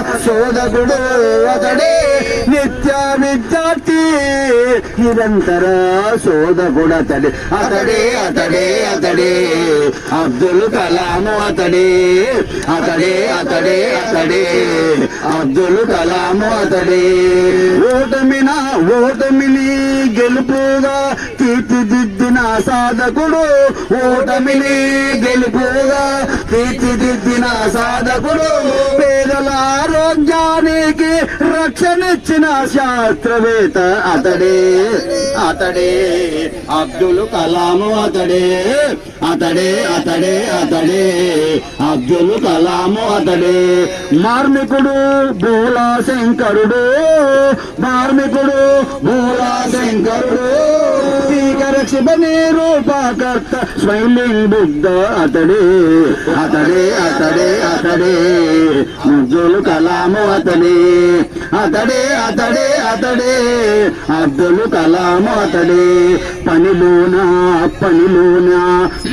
నిత్యమైన అతడే. నిత్య విద్యార్థి నిరంతర శోధకుడు అతడే. అతడే అతడే అతడే. అబ్దుల్ కలాం అతడే. అతడే అతడే అతడే. అబ్దుల్ కలాం అతడే. ఓటమిన ఓటమిని గెలుపుగా తీర్చిదిద్దిన సాధకుడు ఓటమిని గెలుపుగా తీర్చిదిద్దిన సాధకుడు పేదల ఆరోగ్యానికి రక్షణిచ్చిన శాస్త్రవేత్త అతడే అతడే అబ్దుల్ కలాం అతడే అతడే అతడే అతడే అబ్దుల్ కలాం అతడే. మార్మికుడు భూలా శంకరుడు మార్మికుడు భూలా శంకరుడు క్షిపణి రూపకర్త స్మైలింగ్ బుద్ధ అతడే అతడే అతడే అతడే అబ్దుల్ కలాము అతడే. అతడే అతడే అతడే అబ్దుల్ కలాం అతడే. పనిలోన పనిలోన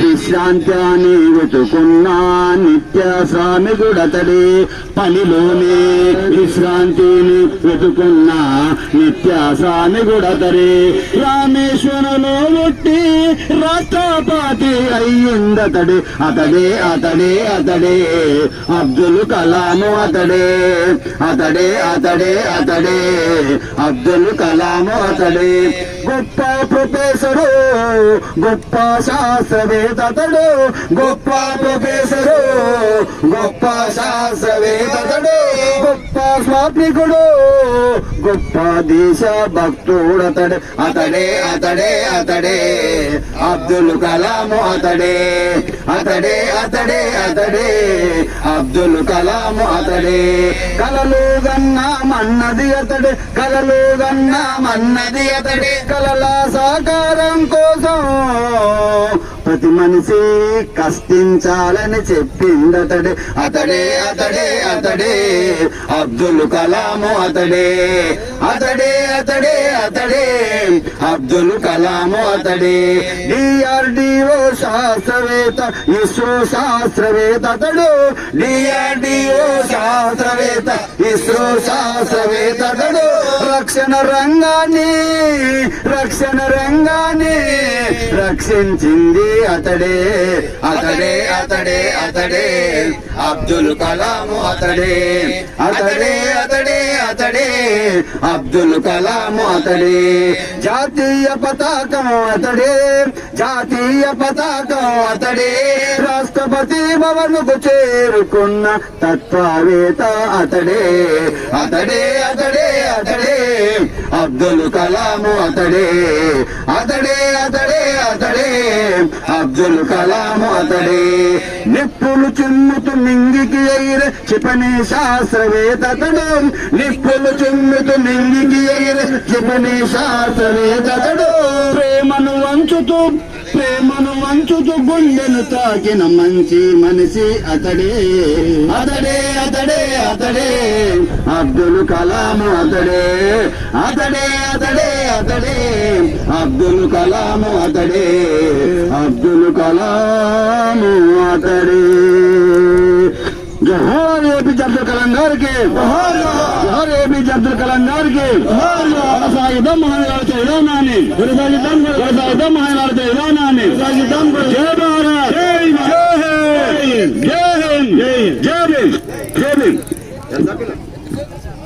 విశ్రాంతి అని వెతుకున్నా నిత్య స్వామి అతడే పనిలోనే విశ్రాంతిని వెతుకున్న నిత్య స్వామి అతడే రామేశ్వరంలో పుట్టి రాష్ట్రపాతి అయ్యిందతడే అతడే అతడే అతడే. అబ్దుల్ కలాము అతడే. అతడే అతడే అతడే. అబ్దుల్ కలాము అతడే. గొప్ప ప్రొఫెసరు గొప్ప శాస్త్రవేత్త అతడు. గొప్ప ప్రొఫెసరు గొప్ప శాస్త్రవేత్త అతడు. గొప్ప స్వాత్మికుడు గొప్ప దేశ భక్తుడు అతడు అతడే అతడే అతడే. అబ్దుల్ కలాము అతడే అతడే అతడే అతడే. అబ్దుల్ కలాము అతడే. కలలు గన్నా మన్నది అతడే కలలు గన్నా మన్నది అతడే. కలల సాకారం కోసం ప్రతి మనిషి కష్టించాలని చెప్పిందతడే. అతడే అతడే అతడే. అబ్దుల్ కలాము అతడే. అతడే అతడే అతడే. అబ్దుల్ కలాము అతడే. డిఆర్డిఓ శాస్త్రవేత్త ఇస్రో శాస్త్రవేత్త అతడు. డిఆర్డిఓ శాస్త్రవేత్త ఇస్రో శాస్త్రవేత్త అతడు. రక్షణ రంగాన్ని రక్షణ రంగాన్ని రక్షించింది అతడే అతడే అతడే అతడే. అబ్దుల్ కలాము అతడే అతడే అతడే అతడే. అబ్దుల్ కలాము అతడే. జాతీయ పతాకం అతడే జాతీయ పతాకం అతడే. రాష్ట్రపతి భవన్కు చేరుకున్న తత్వవేత్త అతడే అతడే. అతడే అతడే అబ్దుల్ కలాము అతడే అతడే అతడే అతడే. అబ్దుల్ కలాము అతడే. నిప్పులు చుమ్ముతు నింగికి ఎయిర క్షిపణి శాస్త్రవేత్త అతడు. నిప్పులు చుమ్ముతు నింగికి ఎయిర క్షిపణి శాస్త్రవేత్త అతడు. ప్రేమను వంచుతూ ప్రేమను మంచుతు గుండెను తాకిన మంచి మనిషి అతడే. అతడే అతడే అతడే. అబ్దుల్ కలాము అతడే. అతడే అతడే అతడే. అబ్దుల్ కలాము అతడే. అబ్దుల్ కలాము అతడే. జోహార్ ఏపీజే అబ్దుల్ కలాం గారికి కొనసాగిద్దాం మహానుభావులతో విధానాన్ని కొనసాగిద్దాం కొనసాగిద్దాం మహానుభావులతో విధానాన్ని కొనసాగిద్దాం జై భారత్ జై హింద్ జై హింద్ జై హింద్ జై భీమ్ జై భీమ్